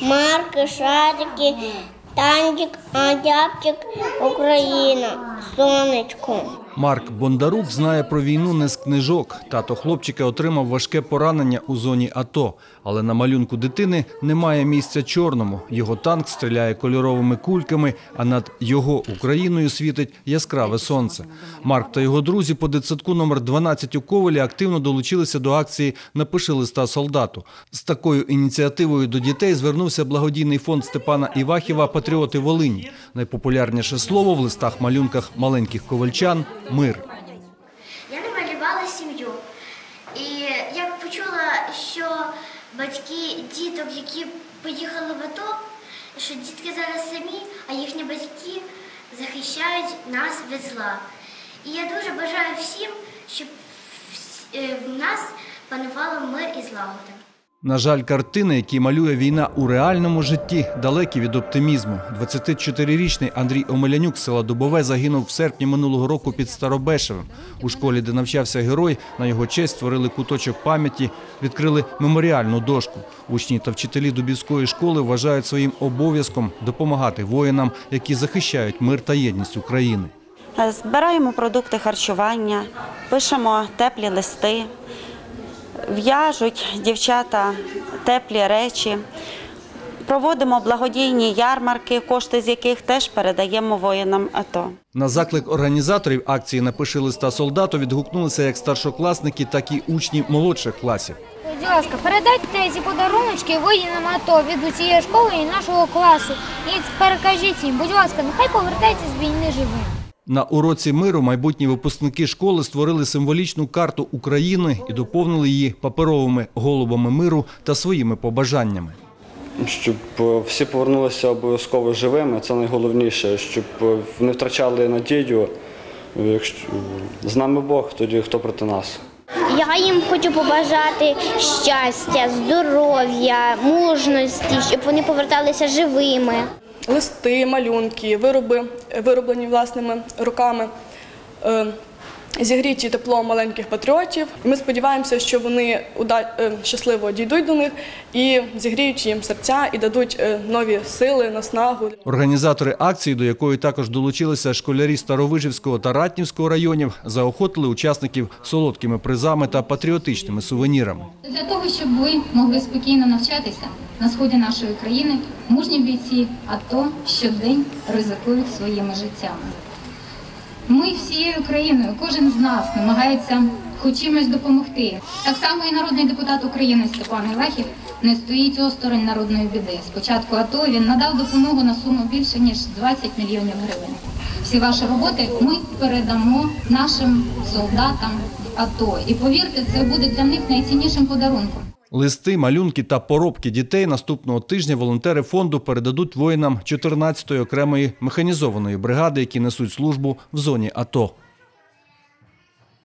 Марки, шарики, танчик, антяпчик, Україна, сонечко. Марк Бондарук знає про війну не з книжок. Тато хлопчика отримав важке поранення у зоні АТО. Але на малюнку дитини немає місця чорному. Його танк стріляє кольоровими кульками, а над його Україною світить яскраве сонце. Марк та його друзі по дитсадку номер 12 у Ковелі активно долучилися до акції Напиши листа солдату. З такою ініціативою до дітей звернувся благодійний фонд Степана Івахіва Патріоти Волині. Найпопулярніше слово в маленьких ковальчан мир. Я намалювала сім'ю. І я почула, що батьки діток, які поїхали в АТО, що дітки зараз самі, а їхні батьки захищають нас від зла. І я дуже бажаю всім, щоб е, в нас панувало мир і злагода. На жаль, картини, які малює війна у реальному житті, далекі від оптимізму. 24-річний Андрій Омелянюк з села Дубове загинув в серпні минулого року під Старобешевим. У школі, де навчався герой, на його честь створили куточок пам'яті, відкрили меморіальну дошку. Учні та вчителі Дубівської школи вважають своїм обов'язком допомагати воїнам, які захищають мир та єдність України. Збираємо продукти харчування, пишемо теплі листи, в'яжуть дівчата теплі речі, проводимо благодійні ярмарки, кошти з яких теж передаємо воїнам АТО. На заклик організаторів акції Напиши листа солдату відгукнулися як старшокласники, так і учні молодших класів. Будь ласка, передайте ці подаруночки воїнам АТО від цієї школи і нашого класу. І перекажіть їм, будь ласка, нехай повертаються з війни живими. На уроці миру майбутні випускники школи створили символічну карту України і доповнили її паперовими голубами миру та своїми побажаннями. Щоб е, всі повернулися обов'язково живими, це найголовніше, щоб е, не втрачали надію. Е, Якщо з нами Бог, тоді хто проти нас. Я їм хочу побажати щастя, здоров'я, мужності, щоб вони поверталися живими. Листи, малюнки, вироби, вироблені власними руками, е, зігріті теплом маленьких патріотів. Ми сподіваємося, що вони е, щасливо дійдуть до них і зігріють їм серця і дадуть е, нові сили, наснагу. Організатори акції, до якої також долучилися школярі Старовижівського та Ратнівського районів, заохотили учасників солодкими призами та патріотичними сувенірами. Для того, щоб ви могли спокійно навчатися на сході нашої країни, мужні бійці АТО щодень ризикують своїми життями. Ми всією країною, кожен з нас намагається хоч чимось допомогти. Так само і народний депутат України Степан Івахів не стоїть осторонь народної біди. Спочатку АТО він надав допомогу на суму більше ніж 20 мільйонів гривень. Всі ваші роботи ми передамо нашим солдатам АТО. І повірте, це буде для них найціннішим подарунком. Листи, малюнки та поробки дітей наступного тижня волонтери фонду передадуть воїнам 14-ї окремої механізованої бригади, які несуть службу в зоні АТО.